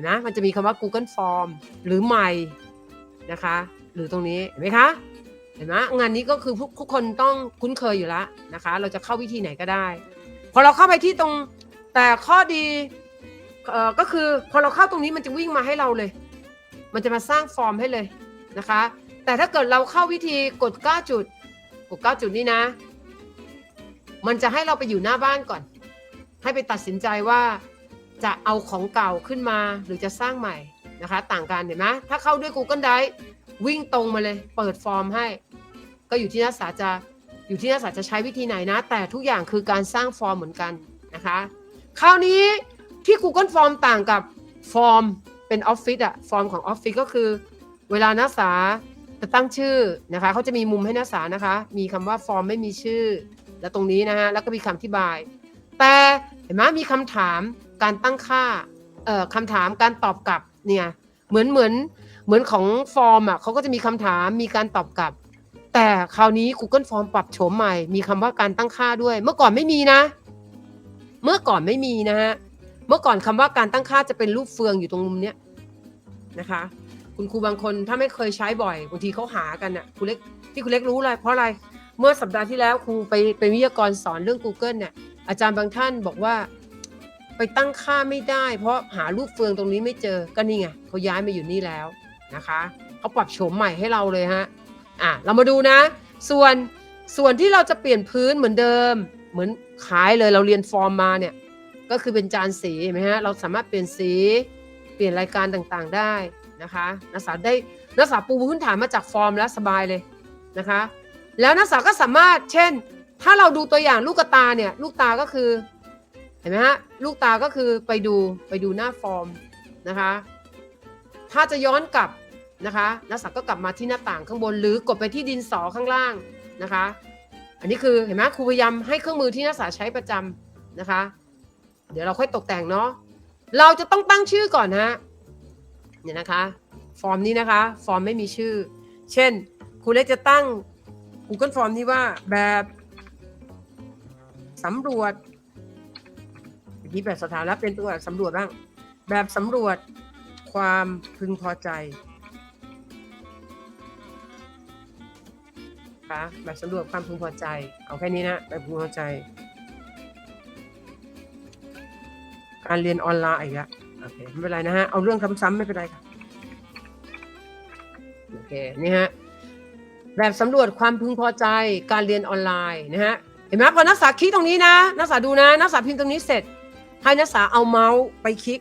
นไหมมันจะมีคำว่า Google Form หรือใหม่นะคะ หรือตรงนี้เห็นไหมคะเห็นไหมงานนี้ก็คือทุกคนต้องคุ้นเคยอยู่แล้วนะคะ เราจะเข้าวิธีไหนก็ได้ พอเราเข้าไปที่ตรงแต่ข้อดีเอ่อก็คือพอเราเข้าตรงนี้มันจะวิ่งมาให้เราเลย มันจะมาสร้างฟอร์มให้เลยนะคะ แต่ถ้าเกิดเราเข้าวิธีกด 9 จุด กด 9 จุดนี้นะ มันจะให้เราไปอยู่หน้าบ้านก่อน ให้ไปตัดสินใจว่า จะเอาของเก่าขึ้นมาหรือจะสร้างใหม่นะคะ ต่างกันเห็นไหมถ้าเข้าด้วย Google Drive วิ่งตรงมาเลย เปิดฟอร์มให้ ก็อยู่ที่นักศึกษาจะอยู่ที่นักศึกษาจะใช้วิธีไหนนะ แต่ทุกอย่างคือการสร้างฟอร์มเหมือนกันนะคะ คราวนี้ที่ Google Form ต่างกับฟอร์มเป็นออฟฟิศอะฟอร์มของออฟฟิศก็คือ เวลานักศึกษาจะตั้งชื่อนะคะเขาจะมีมุมให้นักศึกษานะคะ มีคำว่าฟอร์มไม่มีชื่อ แล้วตรงนี้นะฮะแล้วก็มีคำอธิบาย แต่เห็นไหมมีคำถาม การตั้งค่าเอ่อคำถามการตอบกลับเนี่ยเหมือนเหมือนเหมือนของฟอร์มอะเขาก็จะมีคำถามมีการตอบกลับ แต่คราวนี้ Google Form ปรับโฉมใหม่ มีคำว่าการตั้งค่าด้วย เมื่อก่อนไม่มีนะ เมื่อก่อนไม่มีนะฮะเมื่อก่อนคำว่าการตั้งค่าจะเป็นรูปเฟืองอยู่ตรงมุมเนี้ยนะคะ คุณครูบางคนถ้าไม่เคยใช้บ่อยบางทีเขาหากันอะครูเล็กที่ครูเล็กรู้เลยเพราะอะไรเมื่อสัปดาห์ที่แล้วครูไปเป็นวิทยากรสอนเรื่อง Google เนี่ยอาจารย์บางท่านบอกว่า ไปตั้งค่าไม่ได้ เพราะหารูปเฟืองตรงนี้ไม่เจอก็นี่ไงเขาย้ายมาอยู่นี่แล้วนะคะเขาปรับโฉมใหม่ให้เราเลยฮะอะเรามาดูนะ ส่วนส่วนที่เราจะเปลี่ยนพื้นเหมือนเดิม เหมือนขายเลยเราเรียนฟอร์มมาเนี่ยก็คือเป็นจานสีเห็นไหมฮะเราสามารถเปลี่ยนสีเปลี่ยนรายการต่างๆได้นะคะนักศึกษาได้นักศึกษาปูพื้นฐานมาจากฟอร์มแล้วสบายเลยนะคะ แล้วนักศึกษาก็สามารถเช่น ถ้าเราดูตัวอย่างลูกตาเนี่ยลูกตาก็คือ เห็นไหมฮะ ลูกตาก็คือไปดูไปดูหน้าฟอร์มนะคะ ถ้าจะย้อนกลับนะคะนักศึกษาก็กลับมาที่หน้าต่างข้างบนหรือกดไปที่ดินสอข้างล่างนะคะ อันนี้คือเห็นไหมครูพยายามให้เครื่องมือที่นักศึกษาใช้ประจำนะคะ เดี๋ยวเราค่อยตกแต่งเนาะเราจะต้องตั้งชื่อก่อนฮะเนี่ยนะคะ ฟอร์มนี้นะคะ ฟอร์มไม่มีชื่อ เช่นครูเล็กจะตั้ง Google Form ที่ว่าแบบสำรวจ มีแบบสถานะเป็นตัวสำรวจบ้าง แบบสำรวจความพึงพอใจคะแบบสำรวจความพึงพอใจ เอาแค่นี้นะแบบพึงพอใจ การเรียนออนไลน์อีกล้วโอเคไม่เป็นไรนะฮะ เอาเรื่องซ้ำๆไม่เป็นไรค่ะ โอเค นี่ฮะ แบบสำรวจความพึงพอใจ การเรียนออนไลน์นะฮะ เห็นไหมพอนักศึกษาคลิกตรงนี้นะ นักศึกษาดูนะ นักศึกษาพิมพ์ตรงนี้เสร็จ ให้นักศึกษาเอาเมาส์ไปคลิก